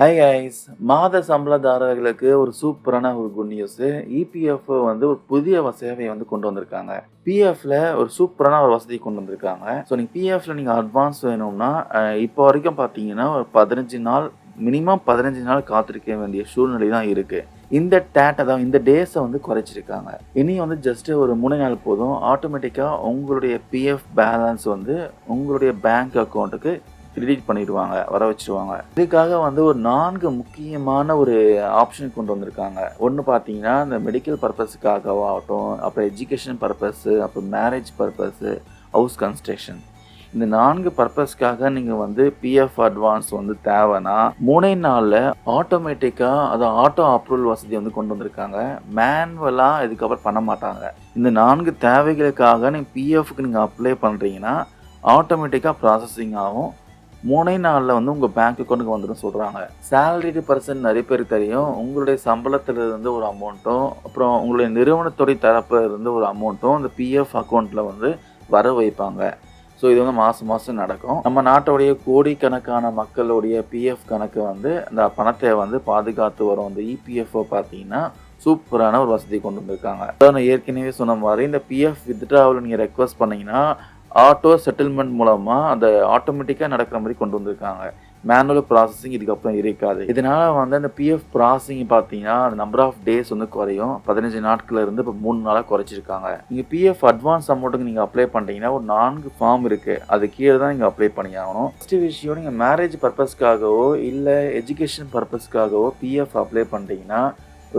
High ice மாத சம்பளதாரர்களுக்கு ஒரு சூப்பரான ஒரு குட் நியூஸு இபிஎஃப் வந்து ஒரு புதிய சேவையை வந்து கொண்டு வந்திருக்காங்க. பிஎஃப்ல ஒரு சூப்பரான ஒரு வசதி கொண்டு வந்திருக்காங்க. ஸோ நீங்கள் பிஎஃப்ல நீங்கள் அட்வான்ஸ் வேணும்னா இப்போ வரைக்கும் பார்த்தீங்கன்னா ஒரு பதினஞ்சு நாள் மினிமம் பதினஞ்சு நாள் காத்திருக்க வேண்டிய சூழ்நிலை தான் இருக்குது இந்த டேட் அதாவது இந்த டேஸை வந்து குறைச்சிருக்காங்க. இனி வந்து ஜஸ்ட் ஒரு மூணு நாள் போதும். ஆட்டோமேட்டிக்காக உங்களுடைய பிஎஃப் பேலன்ஸ் வந்து உங்களுடைய பேங்க் அக்கௌண்ட்டுக்கு கிரெடிட் பண்ணிடுவாங்க வர வச்சுருவாங்க. இதுக்காக வந்து ஒரு நான்கு முக்கியமான ஒரு ஆப்ஷன் கொண்டு வந்திருக்காங்க. ஒன்று பார்த்தீங்கன்னா இந்த மெடிக்கல் பர்பஸுக்காகவாகட்டும் அப்புறம் எஜுகேஷன் பர்பஸு அப்புறம் மேரேஜ் பர்பஸு ஹவுஸ் கன்ஸ்ட்ரக்ஷன் இந்த நான்கு பர்பஸ்க்காக நீங்கள் வந்து பிஎஃப் அட்வான்ஸ் வந்து தேவைன்னா மூணே நாளில் ஆட்டோமேட்டிக்காக அது ஆட்டோ அப்ரூவல் வசதி வந்து கொண்டு வந்திருக்காங்க. மேனுவலாக இதுக்கப்புறம் பண்ண மாட்டாங்க. இந்த நான்கு தேவைகளுக்காக நீங்கள் பிஎஃப்க்கு நீங்கள் அப்ளை பண்ணுறீங்கன்னா ஆட்டோமேட்டிக்காக ப்ராசஸிங் ஆகும். மூணே நாளில் வந்து உங்கள் பேங்க் அக்கௌண்ட்டுக்கு வந்துடும் சொல்கிறாங்க சேலரிடு பர்சன் நிறைய பேர் தெரியும். உங்களுடைய சம்பளத்திலிருந்து ஒரு அமௌண்ட்டும் அப்புறம் உங்களுடைய நிறுவனத்துடைய தரப்புலேருந்து ஒரு அமௌண்ட்டும் இந்த பிஎஃப் அக்கௌண்ட்டில் வந்து வர வைப்பாங்க. ஸோ இது வந்து மாதம் மாதம் நடக்கும். நம்ம நாட்டுடைய கோடிக்கணக்கான மக்களுடைய பிஎஃப் கணக்கு வந்து அந்த பணத்தை வந்து பாதுகாத்து வரும். அந்த இபிஎஃப்ஓ பார்த்தீங்கன்னா சூப்பரான ஒரு வசதி கொண்டு வந்திருக்காங்க. அதான் நான் ஏற்கனவே சொன்ன மாதிரி இந்த பிஎஃப் வித்ட்ராவில் நீங்கள் ரெக்வஸ்ட் பண்ணிங்கன்னா ஆட்டோ செட்டில்மெண்ட் மூலமாக அந்த ஆட்டோமேட்டிக்காக நடக்கிற மாதிரி கொண்டு வந்திருக்காங்க. மேனுவல் ப்ராசஸிங் இதுக்கப்புறம் இருக்காது. இதனால் வந்து அந்த பிஎஃப் ப்ராசஸிங் பார்த்தீங்கன்னா அந்த நம்பர் ஆஃப் டேஸ் வந்து குறையும். பதினஞ்சு நாட்கள் இருந்து இப்போ மூணு நாளாக குறைச்சிருக்காங்க. நீங்கள் பிஎஃப் அட்வான்ஸ் அமௌண்ட்டுக்கு நீங்கள் அப்ளை பண்ணுறீங்கன்னா ஒரு நான்கு ஃபார்ம் இருக்குது அது கீழே தான் நீங்கள் அப்ளை பண்ணி ஆகணும் ஃபஸ்ட்டு விஷயம் நீங்கள் மேரேஜ் பர்பஸ்க்காகவோ இல்லை எஜுகேஷன் பர்பஸ்க்காகவோ பிஎஃப் அப்ளை பண்ணுறீங்கன்னா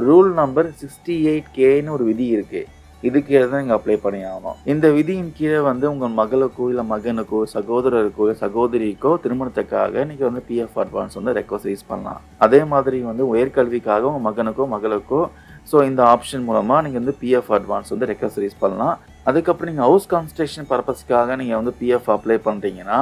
ரூல் நம்பர் சிக்ஸ்டி எயிட் கேன்னு ஒரு விதி இருக்குது இது கீழே தான் நீங்கள் அப்ளை பண்ணி ஆகணும் இந்த விதியின் கீழே வந்து உங்கள் மகளுக்கோ இல்லை மகனுக்கோ சகோதரருக்கோ சகோதரிக்கோ திருமணத்துக்காக நீங்கள் வந்து பிஎஃப் அட்வான்ஸ் வந்து ரெக்வஸ்ட் யூஸ் பண்ணலாம். அதே மாதிரி வந்து உயர்கல்விக்காக உங்கள் மகனுக்கோ மகளுக்கோ ஸோ இந்த ஆப்ஷன் மூலமாக நீங்கள் வந்து பிஎஃப் அட்வான்ஸ் வந்து ரெக்வஸ்ட் யூஸ் பண்ணலாம். அதுக்கப்புறம் நீங்கள் ஹவுஸ் கன்ஸ்ட்ரக்ஷன் பர்பஸ்க்காக நீங்கள் வந்து பிஎஃப் அப்ளை பண்ணுறீங்கன்னா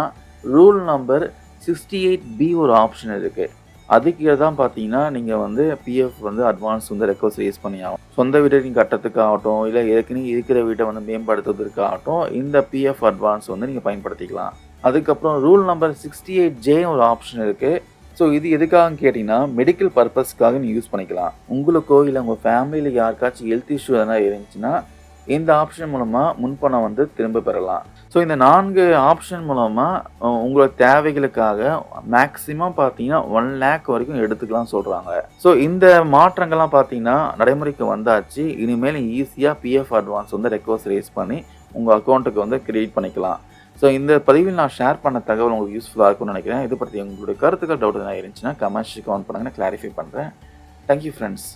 rule number sixty eight B ஒரு ஆப்ஷன் இருக்குது அதுக்கு தான் பார்த்தீங்கன்னா நீங்கள் வந்து பிஎஃப் வந்து அட்வான்ஸ் வந்து ரெக்வஸ்ட் யூஸ் பண்ணி ஆகும் சொந்த வீட்டை நீங்கள் கட்டுறதுக்காகட்டும் இல்லை ஏற்கனவே இருக்கிற வீட்டை வந்து மேம்படுத்துவதற்காகட்டும் இந்த பிஎஃப் அட்வான்ஸ் வந்து நீங்கள் பயன்படுத்திக்கலாம். அதுக்கப்புறம் rule number sixty eight J ஒரு ஆப்ஷன் இருக்குது ஸோ இது எதுக்காக கேட்டிங்கன்னா மெடிக்கல் பர்பஸ்க்காக நீங்கள் யூஸ் பண்ணிக்கலாம். உங்களுக்கோ இல்லை உங்கள் ஃபேமிலியில் யாருக்காச்சும் ஹெல்த் இஷ்யூ எதனா இருந்துச்சுன்னா இந்த ஆப்ஷன் மூலமாக முன்பணம் வந்து திரும்ப பெறலாம். ஸோ இந்த நான்கு ஆப்ஷன் மூலமாக உங்களோட தேவைகளுக்காக மேக்ஸிமம் பார்த்தீங்கன்னா ஒன் லேக் வரைக்கும் எடுத்துக்கலாம் சொல்கிறாங்க ஸோ இந்த மாற்றங்கள்லாம் பார்த்தீங்கன்னா நடைமுறைக்கு வந்தாச்சு. இனிமேல் ஈஸியாக பிஎஃப் அட்வான்ஸ் வந்து ரெக்வஸ்ட் ரேஸ் பண்ணி உங்கள் அக்கௌண்ட்டுக்கு வந்து கிரியேட் பண்ணிக்கலாம். ஸோ இந்த பதிவில் நான் ஷேர் பண்ண தகவல் உங்களுக்கு யூஸ்ஃபுல்லாக இருக்கும்னு நினைக்கிறேன். இது பற்றி உங்களுடைய கருத்துக்கள் டவுட் என்ன இருந்துச்சுன்னா கமெண்ட்ஸ் கவுண்ட் பண்ணுங்க. கிளாரிஃபை பண்ணுறேன் தேங்க்யூ ஃப்ரெண்ட்ஸ்